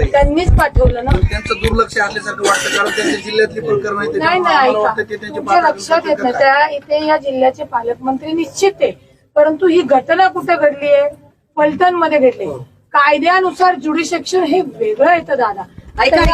त्यांनीच पाठवलं ना. त्यांचं दुर्लक्ष असल्यासारखं वाटतं कारण त्यांच्या जिल्ह्यातली प्रकरण आहे. नाही नाही ऐका. वाटतं ते त्यांचे तुमच्या लक्षात येत नाही. त्या इथे या जिल्ह्याचे पालकमंत्री निश्चित आहे. परंतु ही घटना कुठे घडली आहे? फलटणमध्ये घडली. कायद्यानुसार ज्युडिसेक्शन हे वेगळं येतं दादा. ऐका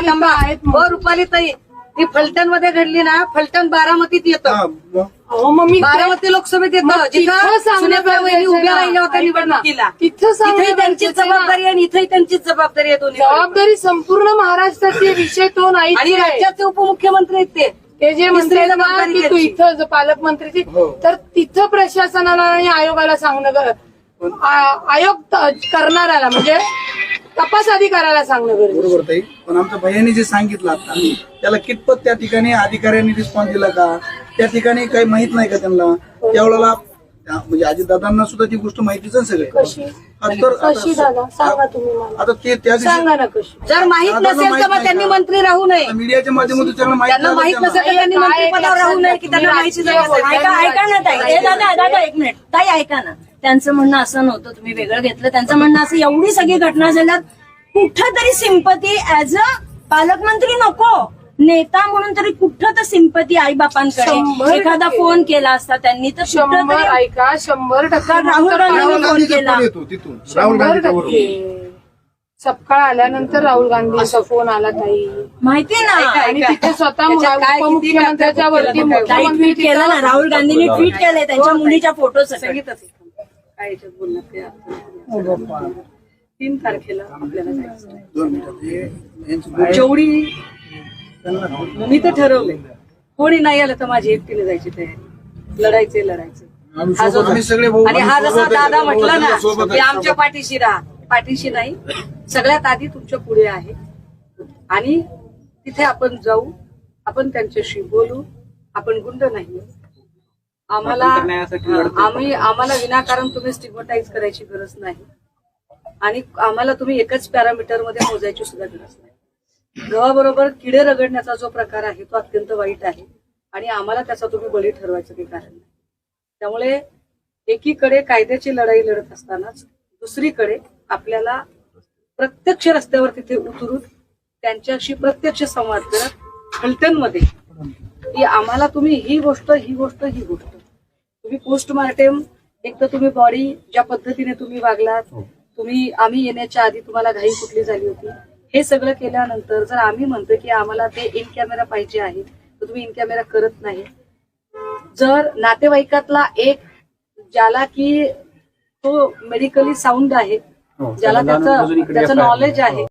थांबा आहेत हो म्हणून. रुपाली ताई ती फलटणमध्ये घडली ना फलटण बारामतीत येतं. हा, मग? अहो मग मी बारामती लोकसभेत मग येतं तिथं जिथं सांगणं सुनेत्रा वहिनी गरजेचं उभ्या राहिल्या होत्या ना. ऐका ना. निवडणुकीला तिथं सांगणं तिथेही त्यांचीच गरजेचं आहे ना. जबाबदारी आहे आणि इथेही त्यांचीच जबाबदारी आहे दोन्ही जबाबदारी संपूर्ण महाराष्ट्राची विषय तो नाही आणि राज्याचे उपमुख्यमंत्री आहेत ते ते जे म्हणते तिसरी ना जबाबदारी की तू त्याची. इथं ज- पालकमंत्रीची हो. तर तिथं प्रशासनाला आणि आयोगाला सांगणं गर- आ- आयोग त- करणाऱ्याला म्हणजे तपास अधिकाऱ्याला सांगणं गरजेचं बरोबर ताई पण आमच्या भैयाने जे सांगितलं आता त्याला कितपत त्या ठिकाणी अधिकाऱ्यांनी रिस्पॉन्स दिला का त्या ठिकाणी काही माहीत नाही का त्यांना? त्यावेळेला त्या- म्हणजे अजितदादांना सुद्धा ती गोष्ट माहितीच आहे सगळे. कशी? हा, तर कशी दादा? सांगा तुम्ही मला. आता ते त्या दिवशी सांगा ना कशी. जर माहीत नसेल तर मग त्यांनी? मंत्री राहू नये. मीडियाच्या माध्यमातून त्यांना माहीत त्यांना. नसेल तर त्यांनी मंत्रिपदावर राहू नये की त्यांना माहिती. ऐका ऐका ना ताई. ए, दादा दादा एक मिनिट. ताई ऐका ना. त्यांचं म्हणणं असं नव्हतं तुम्ही वेगळं घेतलं. त्यांचं म्हणणं असं एवढी सगळी घटना झाल्यात कुठं तरी सिंपती ऍज अ पालकमंत्री नको. नेता म्हणून तरी कुठं तर सिंपती आई शंभर बापांकडे एखादा टक्के. फोन केला असता त्यांनी तर कुठं शंभर तरी ऐका शंभर टक्के राहुल गांधी- राहुल फोन गांधीचा केला. फोन येतो तिथून राहुल शंभर टक्के. सपकाळ आल्यानंतर राहुल गांधीचा फोन आला ताई माहिती ना? आणि तिथे स्वतः त्याच्यात काय किती उपमुख्यमंत्र्याच्या वरती मुख्यमंत्री ट्विट केलं ना? राहुल गांधींनी ट्विट केलंय त्यांच्या मुलीच्या फोटो संगीतच आहे. काय याच्यात बोलणार ते आपण. तीन तारखेला आपल्याला जायचं आहे. दोन मिनिटात हे- यांचं जेवढी मी तर ठरवलंय. कोणी नाही आलं तर माझी एकटीने जायची तयारी. लढायचे लढायचे आम्ही हा जो- सोबत- आम्ही सगळे भाऊ- आणि हा आम्ही जसा सोबत आहे. दादा म्हटला ना सोबत आहे. की आमच्या पाठीशी राहा. पाठीशी नाही. सगळ्यात आधी तुमच्यापुढे आहे. आणि तिथे आपण जाऊ. आपण त्यांच्याशी बोलू. आपण गुंड नाही. आम्हाला आम्ही आम्हाला विनाकारण तुम्ही स्टिग्मटाईज करायची गरज नाही. आणि आम्हाला तुम्ही एकच पॅरामीटरमध्ये मोजायची सुद्धा गरज नाही. गव्हाबरोबर किडे रगडण्याचा जो प्रकार आहे तो अत्यंत वाईट आहे आणि आम्हाला त्याचा तुम्ही बळी ठरवायचं काही कारण नाही. त्यामुळे एकीकडे कायद्याची लढाई लढत असतानाच दुसरीकडे आपल्याला प्रत्यक्ष रस्त्यावर तिथे उतरून त्यांच्याशी प्रत्यक्ष संवाद करत फलटणमध्ये की आम्हाला तुम्ही ही गोष्ट ही गोष्ट ही गोष्ट. तुम्ही पोस्टमार्टेम एक तर तुम्ही बॉडी ज्या पद्धतीने तुम्ही वागलात तुम्ही आम्ही येण्याच्या आधी तुम्हाला घाई कुठली झाली होती? हे सगळं केल्यानंतर जर आम्ही म्हणतो की आम्हाला ते इन कॅमेरा पाहिजे आहे तर तुम्ही इन कॅमेरा करत नाही. जर नातेवाईकातला एक ज्याला की तो मेडिकली साऊंड आहे ज्याला त्याचं त्याचं नॉलेज आहे